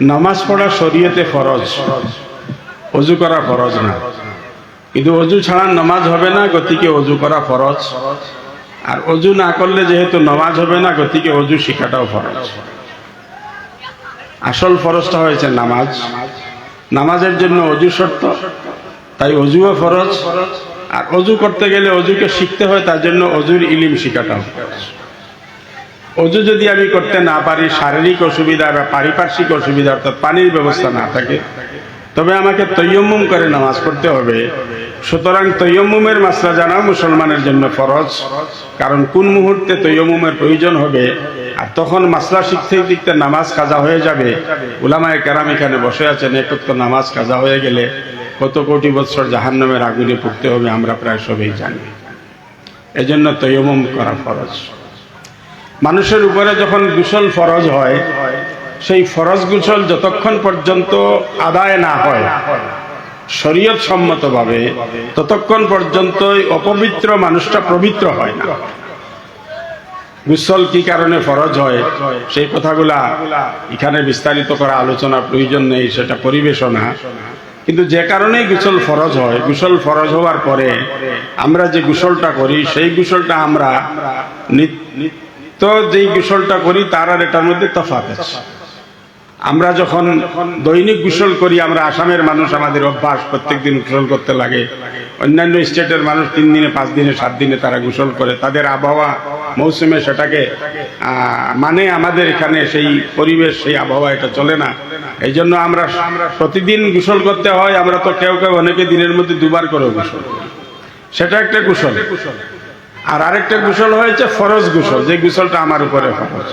নামাজ পড়া শরীয়তে ফরজ। অজু করা ফরজ না। কিন্তু অজু ছাড়া নামাজ হবে না, গতিকে অজু করা ফরজ। আর অজু না করলে যেহেতু নামাজ হবে না, গতিকে অজু শিখাটাও ফরজ। আসল ফরজটা হয়েছে নামাজ। নামাজের জন্য অজু শর্ত, তাই অজুও ফরজ। আর অজু করতে গেলে অজুকে শিখতে হয়, তার জন্য অজুর ইলিম শিখাটাও ফরজ। অজু যদি আমি করতে না পারি, শারীরিক অসুবিধা বা পারিপার্শ্বিক অসুবিধা, অর্থাৎ পানির ব্যবস্থা না থাকে, তবে আমাকে তৈয়ম্মুম করে নামাজ পড়তে হবে। সুতরাং তৈয়ম্মুমের মাসলা জানা মুসলমানের জন্য ফরজ, কারণ কোন মুহূর্তে তৈয়ম্মুমের প্রয়োজন হবে, আর তখন মাসলা শিখতে শিখতে নামাজ কাজা হয়ে যাবে। উলামায় কেরাম এখানে বসে আছেন একত্র নামাজ কাজা হয়ে গেলে কত কোটি বৎসর জাহান্নামের আগুনে পড়তে হবে, আমরা প্রায় সবাই জানি। এজন্য তৈয়ম্মুম করা ফরজ। মানুষের উপরে যখন গুসল ফরজ হয়, সেই ফরজ গুসল যতক্ষণ পর্যন্ত আদায় না হয় শরীয়ত সম্মতভাবে ততক্ষণ পর্যন্ত অপবিত্র মানুষটা পবিত্র হয় না। গুসল কি কারণে ফরজ হয়, সেই কথাগুলা এখানে বিস্তারিত করা আলোচনা প্রয়োজন নেই, সেটা পরিবেশনা। কিন্তু যে কারণেই গুসল ফরজ হয়, গুসল ফরজ হওয়ার পরে আমরা যে গুসলটা করি, সেই গুসলটা আমরা নিত্য যেই গোসলটা করি, তার আর এটার মধ্যে তফাৎ আছে। আমরা যখন দৈনিক গোসল করি, আমরা আসামের মানুষ, আমাদের অভ্যাস, প্রত্যেকদিন গোসল করতে লাগে। অন্যান্য স্টেটের মানুষ তিন দিনে, পাঁচ দিনে, সাত দিনে তারা গোসল করে। তাদের আবহাওয়া মৌসুমে সেটাকে মানে আমাদের এখানে সেই পরিবেশ, সেই আবহাওয়া এটা চলে না। এই জন্য আমরা প্রতিদিন গোসল করতে হয়, আমরা তো কেউ কেউ অনেকে দিনের মধ্যে দুবার করে গোসল। সেটা একটা কুশল আর আরেকটা গোসল হয়েছে ফরজ গোসল, যে গোসলটা আমার উপরে ফরজ।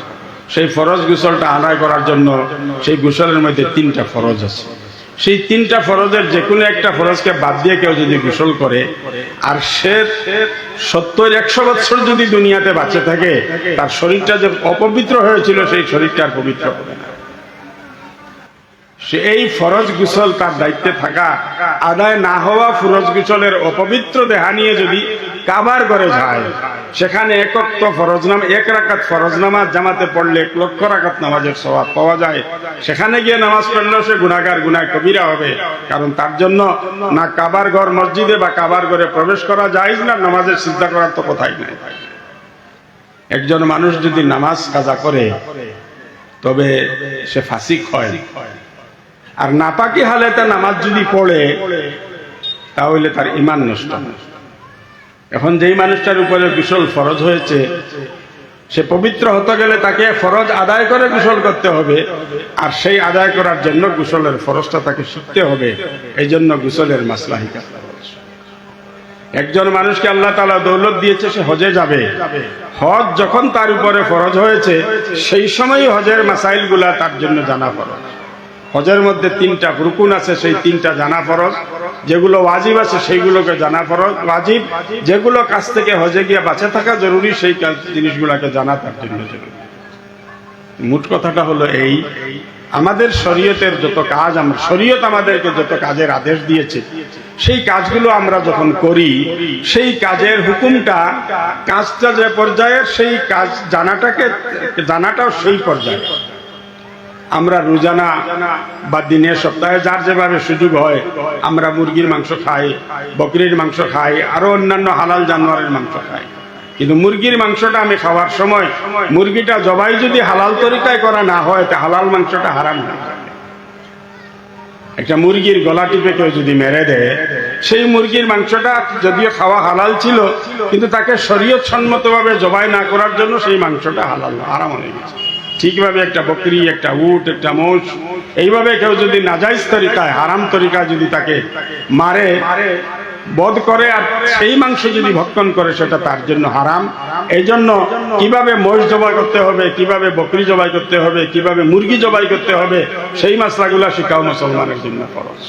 সেই ফরজ গোসলটা আদায় করার জন্য সেই গোসলের মধ্যে তিনটা ফরজ আছে। সেই তিনটা ফরজের যে কোনো একটা ফরজকে বাদ দিয়ে কেউ যদি গোসল করে, আর সে সত্তর, একশো বছর যদি দুনিয়াতে বাঁচে থাকে, তার শরীরটা যে অপবিত্র হয়েছিল, সেই শরীরটা আর পবিত্র হবে না। সে এই ফরজ গুসল তার দায়িত্বে থাকা, আদায় না হওয়া ফরজ গুসলের অপবিত্র দেহা নিয়ে যদি কাবার করে যায়। সেখানে একক ফরজ নাম, এক রাকাত ফরজ নামাজ, জামাতে পড়লে এক লক্ষ রাকাত নামাজের স্বভাব পাওয়া যায়। সেখানে গিয়ে নামাজ পড়লেও সে গুণাগার গুনায় কবিরা হবে। কারণ তার জন্য না কাবার ঘর, মসজিদে বা কাবার ঘরে প্রবেশ করা যায় না, নামাজের চিন্তা করার তো কথাই নাই। একজন মানুষ যদি নামাজ কাজা করে, তবে সে ফাসিক হয়। আর নাপাকি হালেতে নামাজ যদি পড়ে, তাহলে তার ইমান নষ্ট হয়। এখন যেই মানুষটার উপরে কুশল ফরজ হয়েছে, সে পবিত্র হতে গেলে তাকে ফরজ আদায় করে কুশল করতে হবে, আর সেই আদায় করার জন্য কুশলের ফরজটা তাকে শিখতে হবে। এই জন্য কুশলের মাসলা হিকাত একজন মানুষকে আল্লাহ তালা দৌলত দিয়েছে, সে হজে যাবে। হজ যখন তার উপরে ফরজ হয়েছে, সেই সময়ই হজের মাসাইলগুলা তার জন্য জানা ফরজ। হজের মধ্যে তিনটা রুকুন আছে, সেই তিনটা জানা ফরজ। যেগুলো ওয়াজিব আছে সেইগুলোকে জানা ফরজ। ওয়াজিব, যেগুলো কাছ থেকে হজে গিয়ে বাঁচে থাকা জরুরি, সেই কাজ- জিনিসগুলোকে জানা তার জন্য মোট কথাটা হলো এই, আমাদের শরীয়তের যত কাজ, আমরা শরীয়ত আমাদেরকে যত কাজের আদেশ দিয়েছে, সেই কাজগুলো আমরা যখন করি, সেই কাজের হুকুমটা, কাজটা যে পর্যায়ের, সেই কাজ জানাটাকে জানাটাও সেই পর্যায়ে আমরা রোজানা বা দিনের সপ্তাহে যার যেভাবে সুযোগ হয় আমরা মুরগির মাংস খাই বকরির মাংস খাই আরও অন্যান্য হালাল জানোয়ারের মাংস খাই। কিন্তু মুরগির মাংসটা আমি খাওয়ার সময় মুরগিটা জবাই যদি হালাল তরিকায় করা না হয় তা হালাল মাংসটা হারাম হয়ে একটা মুরগির গলা টিপে কেউ যদি মেরে দেয় সেই মুরগির মাংসটা যদিও খাওয়া হালাল ছিল কিন্তু তাকে শরীয়ত সম্মতভাবে জবাই না করার জন্য সেই মাংসটা হালাল না, হারাম হয়ে গেছে। ঠিকভাবে একটা বকরি, একটা উট, একটা মোষ, এইভাবে কেউ যদি নাজাইজ তরিকায়, হারাম তরিকায় যদি তাকে মারে, বধ করে আর সেই মাংস যদি ভক্ষণ করে, সেটা তার জন্য হারাম। এই জন্য কীভাবে মোষ জবাই করতে হবে, কীভাবে বকরি জবাই করতে হবে, কীভাবে মুরগি জবাই করতে হবে, সেই মশলাগুলা শিখাও মুসলমানের জন্য খরচ